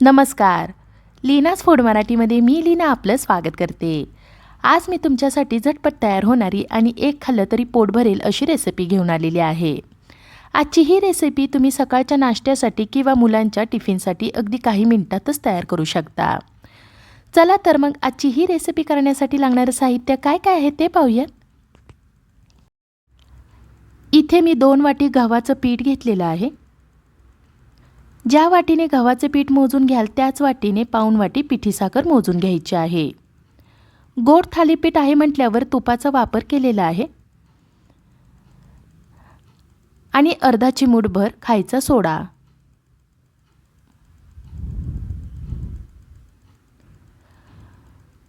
नमस्कार. लीनाच फूड मराठीमध्ये मी लीना आपलं स्वागत करते. आज मी तुमच्यासाठी झटपट तयार होणारी आणि एक खाल्लं तरी पोट भरेल अशी रेसिपी घेऊन आलेली आहे. आजची ही रेसिपी तुम्ही सकाळच्या नाश्त्यासाठी किंवा मुलांच्या टिफिनसाठी अगदी काही मिनिटातच तयार करू शकता. चला तर मग आजची ही रेसिपी करण्यासाठी लागणारं साहित्य काय काय आहे ते पाहूया इथे मी दोन वाटी गव्हाचं पीठ घेतलेलं आहे. ज्या वाटीने गव्हाचे पीठ मोजून घ्याल त्याच वाटीने पाऊण वाटी पिठी साखर मोजून घ्यायची आहे. गोड थालीपीठ आहे म्हटल्यावर तुपाचा वापर केलेला आहे. आणि अर्धा चिमूटभर खायचा सोडा.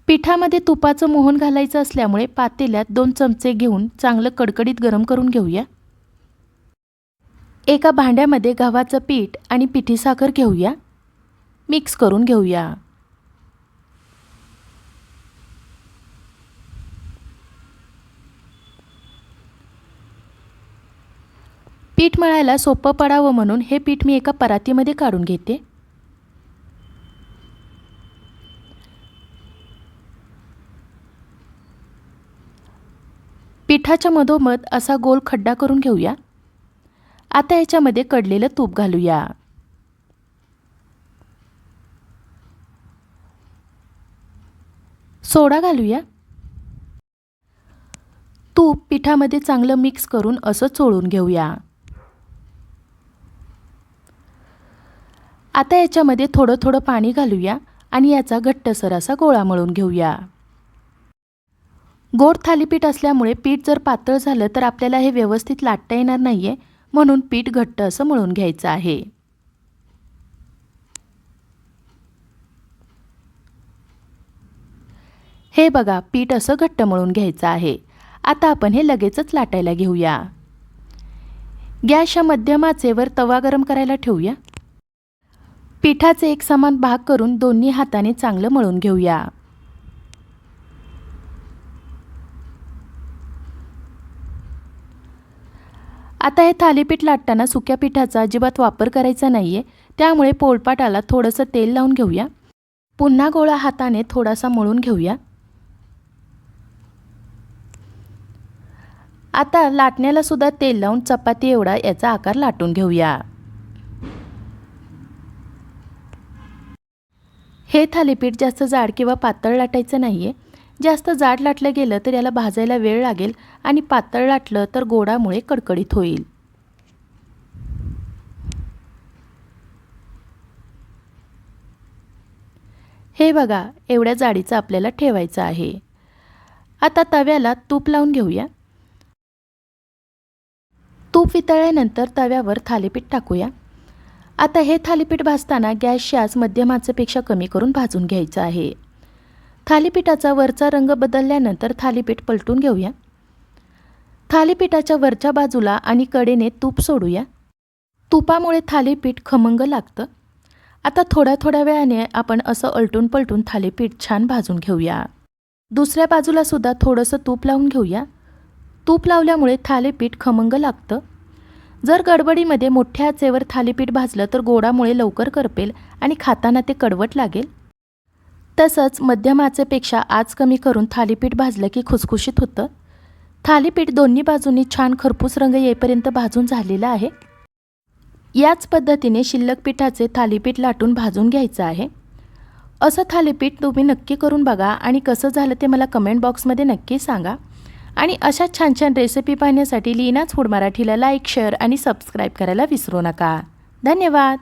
पिठामध्ये तुपाचं मोहन घालायचं असल्यामुळे पातेल्यात दोन चमचे घेऊन चांगलं कडकडीत गरम करून घेऊया. एका भांड्यामध्ये गव्हाचं पीठ आणि पिठी साखर घेऊया. मिक्स करून घेऊया. पीठ मळायला सोपं पडावं म्हणून हे पीठ मी एका परातीमध्ये काढून घेते. पिठाच्या मधोमध असा गोल खड्डा करून घेऊया. आता याच्यामध्ये कडलेलं तूप घालूया. सोडा घालूया. तूप पिठामध्ये चांगलं मिक्स करून असं चोळून घेऊया. आता याच्यामध्ये थोडं थोडं पाणी घालूया आणि याचा घट्टसर असा गोळा मळून घेऊया. गोड थालीपीठ असल्यामुळे पीठ जर पातळ झालं तर आपल्याला हे व्यवस्थित लाटता येणार नाही आहे म्हणून पीठ घट्ट असं मळून घ्यायचं आहे. हे बघा पीठ असं घट्ट मळून घ्यायचं आहे. आता आपण हे लगेचच लाटायला घेऊया. गॅसच्या या मध्यमाचेवर तवा गरम करायला ठेवूया. पिठाचे एक समान भाग करून दोन्ही हाताने चांगलं मळून घेऊया. आता हे थालीपीठ लाटताना सुक्या पिठाचा अजिबात वापर करायचा नाही आहे त्यामुळे पोळपाटाला थोडंसं तेल लावून घेऊया. पुन्हा गोळा हाताने थोडासा मळून घेऊया. आता लाटण्याला सुद्धा तेल लावून चपाती एवढा याचा आकार लाटून घेऊया. हे थालीपीठ जास्त जाड किंवा पातळ लाटायचं नाही आहे जास्त जाड लाटलं गेलं तर याला भाजायला वेळ लागेल आणि पातळ लाटलं तर गोडामुळे कडकडीत होईल. हे बघा एवढ्या जाडीचं आपल्याला ठेवायचं आहे. आता तव्याला तूप लावून घेऊया. तूप वितळल्यानंतर तव्यावर थालीपीठ टाकूया. आता हे थालीपीठ भाजताना गॅस शास मध्यमाचेपेक्षा कमी करून भाजून घ्यायचं आहे. थालीपीठाचा वरचा रंग बदलल्यानंतर थालीपीठ पलटून घेऊया. थालीपीठाच्या वरच्या बाजूला आणि कडेने तूप सोडूया. तुपामुळे थालीपीठ खमंग लागतं. आता थोड्या थोड्या वेळाने आपण असं अलटून पलटून थालीपीठ छान भाजून घेऊया. दुसऱ्या बाजूला सुद्धा थोडंसं तूप लावून घेऊया. तूप लावल्यामुळे थालीपीठ खमंग लागतं. जर गडबडीमध्ये मोठ्या आचेवर थालीपीठ भाजलं तर गोडामुळे लवकर करपेल आणि खाताना ते कडवट लागेल. तसंच मध्यम आचेपेक्षा आज कमी करून थालीपीठ भाजलं की खुसखुशीत होतं. थालीपीठ दोन्ही बाजूंनी छान खरपूस रंग येईपर्यंत भाजून झालेलं आहे. याच पद्धतीने शिल्लक पिठाचे थालीपीठ लाटून भाजून घ्यायचं आहे. असं थालीपीठ तुम्ही नक्की करून बघा आणि कसं झालं ते मला कमेंट बॉक्समध्ये नक्की सांगा. आणि अशा छान छान रेसिपी पाहण्यासाठी लीनाच फूड मराठीला लाईक शेअर आणि सबस्क्राईब करायला विसरू नका. धन्यवाद!